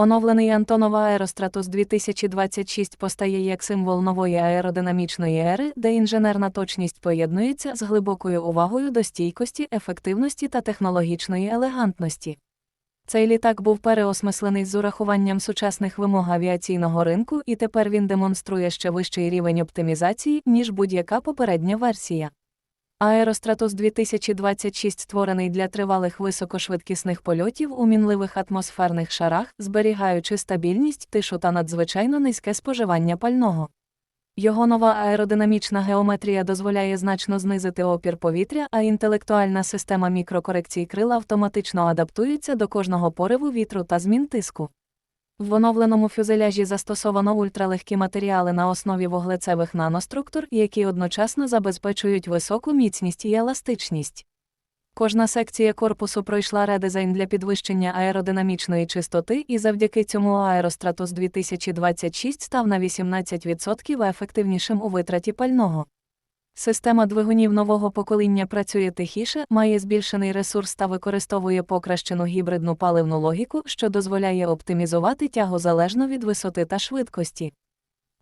Оновлений Антонов Аеростратус 2026 постає як символ нової аеродинамічної ери, де інженерна точність поєднується з глибокою увагою до стійкості, ефективності та технологічної елегантності. Цей літак був переосмислений з урахуванням сучасних вимог авіаційного ринку, і тепер він демонструє ще вищий рівень оптимізації, ніж будь-яка попередня версія. Аеростратус 2026 створений для тривалих високошвидкісних польотів у мінливих атмосферних шарах, зберігаючи стабільність, тишу та надзвичайно низьке споживання пального. Його нова аеродинамічна геометрія дозволяє значно знизити опір повітря, а інтелектуальна система мікрокорекцій крил автоматично адаптується до кожного пориву вітру та змін тиску. В оновленому фюзеляжі застосовано ультралегкі матеріали на основі вуглецевих наноструктур, які одночасно забезпечують високу міцність і еластичність. Кожна секція корпусу пройшла редизайн для підвищення аеродинамічної чистоти, і завдяки цьому Аеростратус 2026 став на 18% ефективнішим у витраті пального. Система двигунів нового покоління працює тихіше, має збільшений ресурс та використовує покращену гібридну паливну логіку, що дозволяє оптимізувати тягу залежно від висоти та швидкості.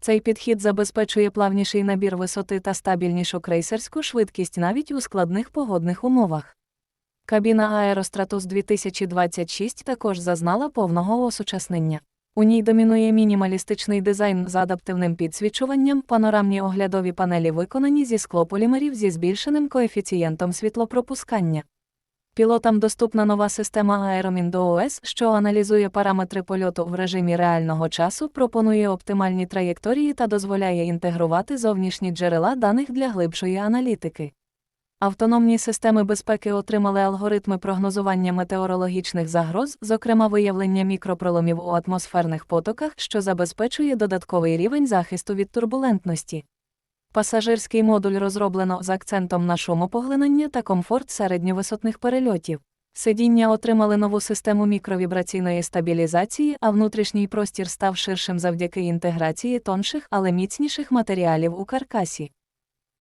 Цей підхід забезпечує плавніший набір висоти та стабільнішу крейсерську швидкість навіть у складних погодних умовах. Кабіна Аеростратус 2026 також зазнала повного осучаснення. У ній домінує мінімалістичний дизайн з адаптивним підсвічуванням, панорамні оглядові панелі виконані зі склополімерів зі збільшеним коефіцієнтом світлопропускання. Пілотам доступна нова система Aeromin DOS, що аналізує параметри польоту в режимі реального часу, пропонує оптимальні траєкторії та дозволяє інтегрувати зовнішні джерела даних для глибшої аналітики. Автономні системи безпеки отримали алгоритми прогнозування метеорологічних загроз, зокрема виявлення мікропроломів у атмосферних потоках, що забезпечує додатковий рівень захисту від турбулентності. Пасажирський модуль розроблено з акцентом на шумопоглинання та комфорт середньовисотних перельотів. Сидіння отримали нову систему мікровібраційної стабілізації, а внутрішній простір став ширшим завдяки інтеграції тонших, але міцніших матеріалів у каркасі.